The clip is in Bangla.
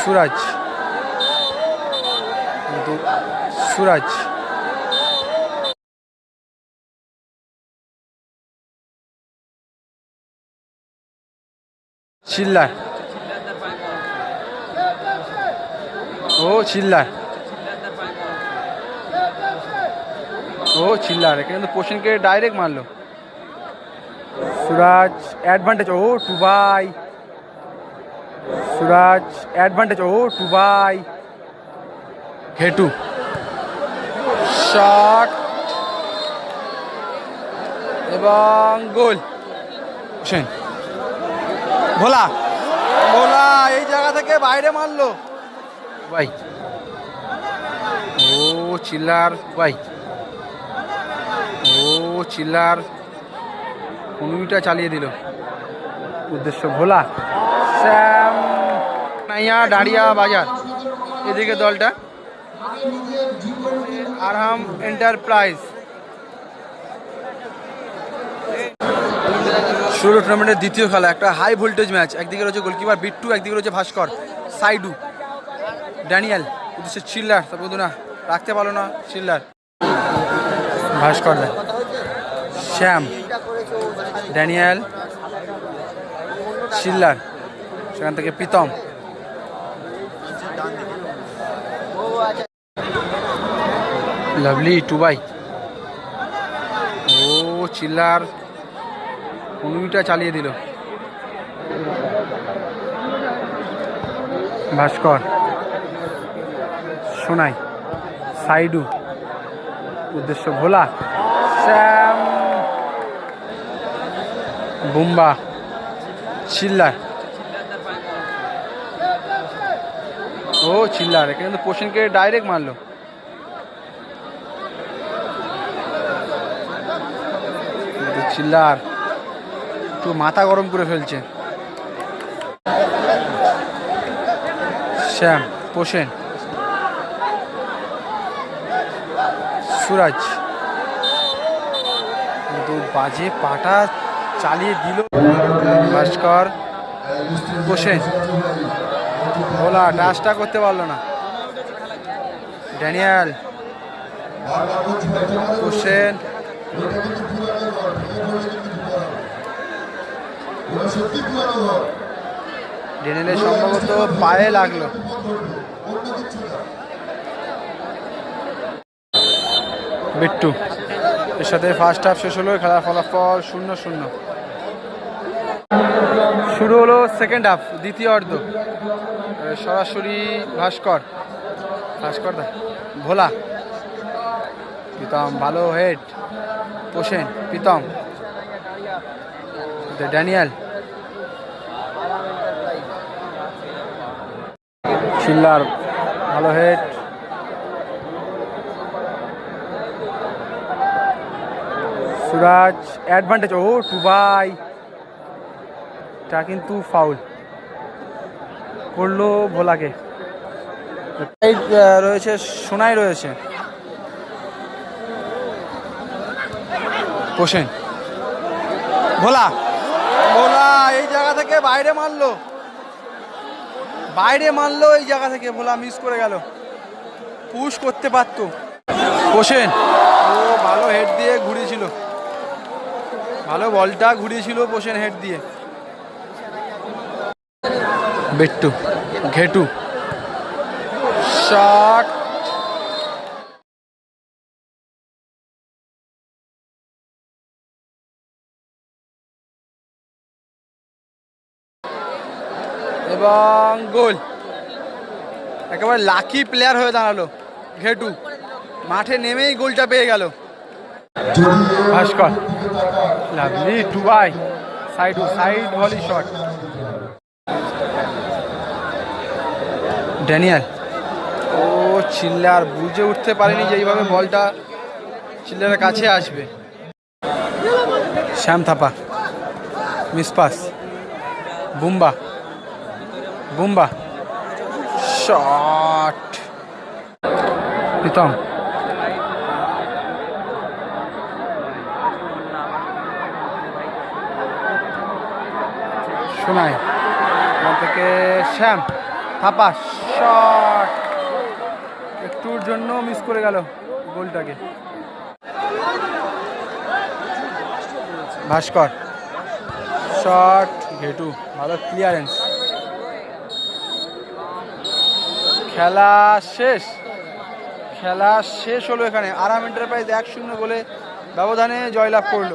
সুরাজ। কিন্তু সুরাজ। চিল্লার। ও চিল্লার। ও চিল্লার, এখানে কিন্তু পোষণকে ডাইরেক্ট মারলো। সুরাজ অ্যাডভান্টেজ ও টু বাই সুরাজ অ্যাডভান্টেজ ও টু বাই হেটু। শট এবং গোল। হোসেন। ভোলা। ভোলা এই জায়গা থেকে বাইরে মারলো। ভাই। ও চিল্লার ভাই। ও চিল্লার। কুড়িটা চালিয়ে দিল। উদ্দেশ্য ভোলা। শ্যাম নাইয়া ডাড়িয়া বাজার এদিকে দলটা। আরহাম এন্টারপ্রাইজ। শুরু টুর্নামেন্টের দ্বিতীয় খেলা, একটা হাই ভোল্টেজ ম্যাচ একদিকে রয়েছে গোলকিপার বিট্টু, একদিকে রয়েছে ভাস্কর, সাইডু। ড্যানিয়াল, উদ্দেশ্যে চিল্লার। তারপর না রাখতে পারল না চিল্লার। ভাস্কর শ্যাম, ড্যানিয়াল, চিল্লার। সেখান থেকে প্রীতম। লাভলি টু বাই ও, চিল্লার কুড়িটা চালিয়ে দিল। ভাস্কর, সোনাই, সাইডু, উদ্দেশ্য ভোলা, শ্যাম, বুম্বা, চিল্লার। ও, চিল্লার, এখানে কিন্তু পোষণকে ডাইরেক্ট মারলো। চিল্লার, একটু মাথা গরম করে ফেলছে। শ্যাম পোষেন সুরাজ। কিন্তু বাজে পাটা চালিয়ে দিল। ভাস্কর পোষেন ভোলা ডাসটা করতে পারল না। ড্যানিয়াল। হোসেন। ড্যানিয়ালের সম্ভবত পায়ে লাগল। বিট্টু, এর সাথে ফার্স্ট হাফ শেষ হলো, খেলার ফলাফল শূন্য শূন্য। শুরু হলো সেকেন্ড হাফ দ্বিতীয় অর্ধ। সরাসরি ভাস্কর। ভাস্কর দা, ভোলা। প্রীতম, ভালো হেড পোষেন প্রীতম। ড্যানিয়েল। চিল্লার ভালো হেড সুরাজ অ্যাডভান্টেজ ও টু বাই এটা কিন্তু ফাউল করল ভোলাকে। রয়েছে সোনাই রয়েছে। পোষেন ভোলা। ভোলা এই জায়গা থেকে বাইরে মারলো। বাইরে মারলো এই জায়গা থেকে। ভোলা মিস করে গেল। পুশ করতে পারতো। পোষেন ও ভালো হেড দিয়ে ঘুরিয়েছিল। ভালো বলটা ঘুরিয়েছিল পোষেন হেড দিয়ে। বেট্টু, ঘেটু। শট এবং গোল। একেবারে লাকি প্লেয়ার হয়ে দাঁড়াল ঘেটু। মাঠে নেমেই গোলটা পেয়ে গেল। ভাস্কর, লাভলি টু by side side volley shot Daniel. ও চিল্লার বুঝে উঠতে পারেনি যে এইভাবে বলটা চিল্লারের কাছে আসবে। শ্যাম থাপা মিসপাস বুম্বা বুম্বা। শট। প্রীতম। শোনায় থেকে শ্যাম থাপা শট। একটুর জন্য মিস করে গেল গোলটাকে। ভাস্কর। শট, ঘেটু, ভালো ক্লিয়ারেন্স খেলা শেষ। খেলা শেষ হলো এখানে। আরাম এন্টারপ্রাইজ এক শূন্য গোলে ব্যবধানে জয়লাভ করল।